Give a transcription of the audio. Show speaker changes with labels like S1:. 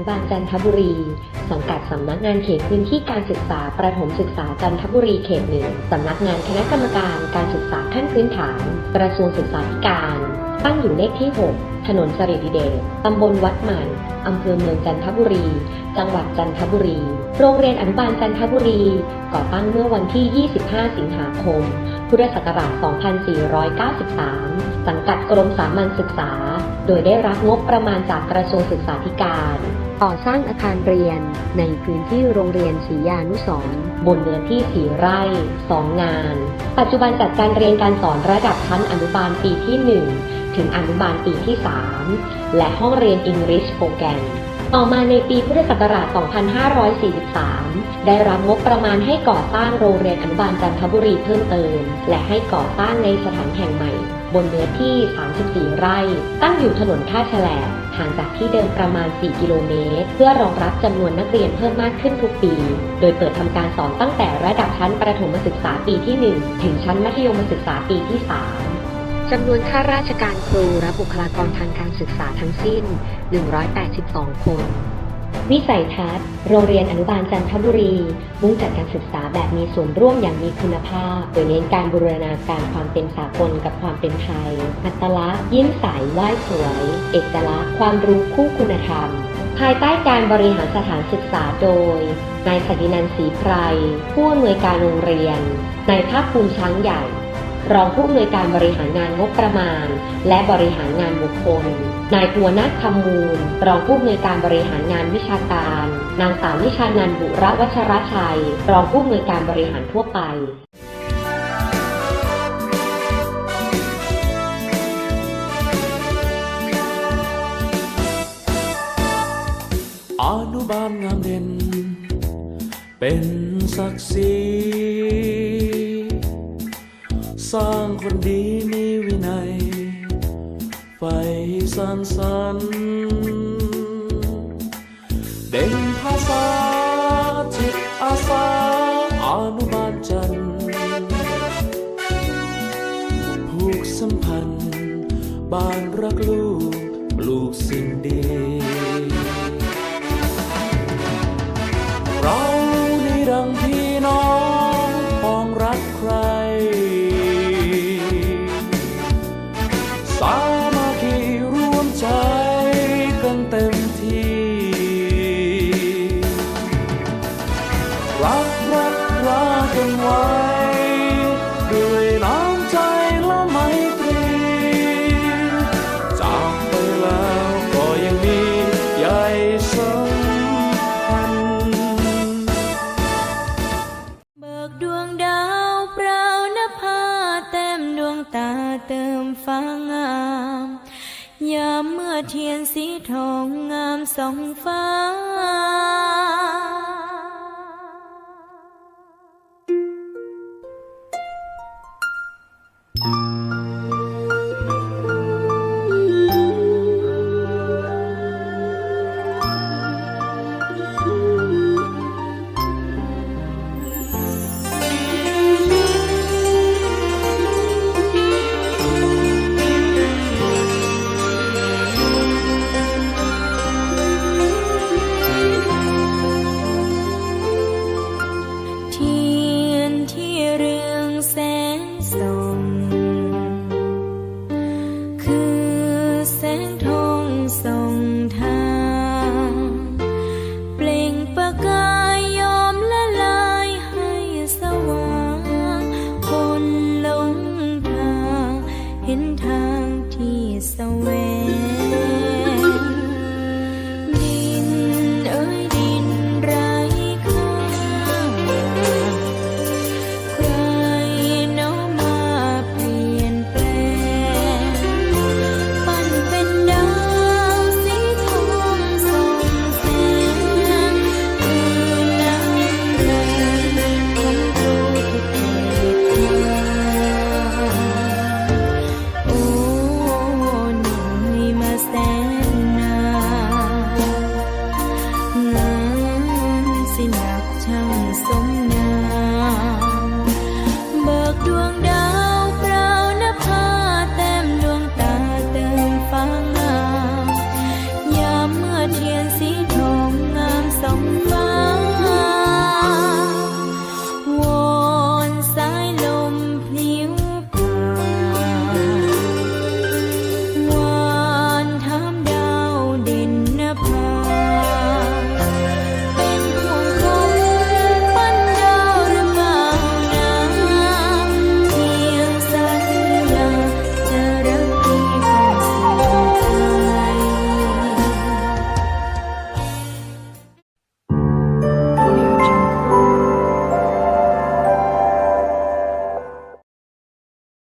S1: นุบาลจันทบุรี สังกัดสำนักงานเขตพื้นที่การศึกษาประถมศึกษาจันทบุรีเขตหนึ่งสำนักงานคณะกรรมการการศึกษาขั้นพื้นฐาน กระทรวงศึกษาธิการ ตั้งอยู่เลขที่ 6 ถนนสฤษฎิเดชตำบลวัดใหม่อำเภอเมืองจันทบุรี จังหวัดจันทบุรี โรงเรียนอนุบาลจันทบุรี ก่อตั้งเมื่อวันที่ 25 สิงหาคม พุทธศักราช 2493 สังกัดกรมสามัญศึกษา โดยได้รับงบประมาณจากกระทรวงศึกษาธิการ ก่อสร้างอาคารเรียนในพื้นที่โรงเรียนศรียานุสรบนเนื้อที่ 4 ไร่ 2 งาน ปัจจุบันจัดการเรียนการสอนระดับชั้นอนุบาลปีที่ 1 ถึงอนุบาลปีที่ 3 และห้องเรียนอังกฤษโปรแกรม ต่อมาในปีพุทธศักราช 2543 ได้รับงบประมาณให้ก่อสร้างโรงเรียนอนุบาลจันทบุรีเพิ่มเติม และให้ก่อสร้างในสถานแห่งใหม่ บนเนื้อที่ 34 ไร่ ตั้งอยู่ถนนท่าแฉลบห่างจากที่เดิมประมาณ 4 กิโลเมตร เพื่อรองรับจำนวนนักเรียนเพิ่มมากขึ้นทุกปี โดยเปิดทำการสอนตั้งแต่ระดับชั้นประถมศึกษาปีที่ 1 ถึงชั้นมัธยมศึกษาปีที่ 3 จำนวนข้าราชการครูและบุคลากรทางการศึกษาทั้งสิ้น 182 คน วิสัยทัศน์ โรงเรียนอนุบาลจันทบุรี มุ่งจัดการศึกษาแบบมีส่วนร่วมอย่างมีคุณภาพ โดยเน้นการบูรณาการความเป็นสากลกับความเป็นไทย อัตลักษณ์ยิ้มใสไหว้สวย เอกลักษณ์ ความรู้คู่คุณธรรม ภายใต้การบริหารสถานศึกษาโดย นายสดินันศรีไพรผู้อำนวยการโรงเรียน นายภาคภูมิช้างใหญ่ รองผู้อำนวยการบริหารงานงบประมาณ และบริหารงานบุคคล นายภูวนาถคำมูล รองผู้อำนวยการบริหารงานวิชาการ นางสาววิชานันบุระวัชรชัย รองผู้อำนวยการบริหารทั่วไป
S2: อนุบาลงามเด่นเป็นศักดิ์ศรี สร้างคนดีมีวินัย ไฟสรรสรรค์เด่นภาษาจิตอาสาอนุบาลจันทร์ผูกสัมพันธ์ บ้านรักลูก ปลูกสิ่งดี
S3: ดวงดาวเปล่านภาเต็มดวงตาเติมฟ้างาม ยามเมื่อเทียนสีทองงามสองฟ้า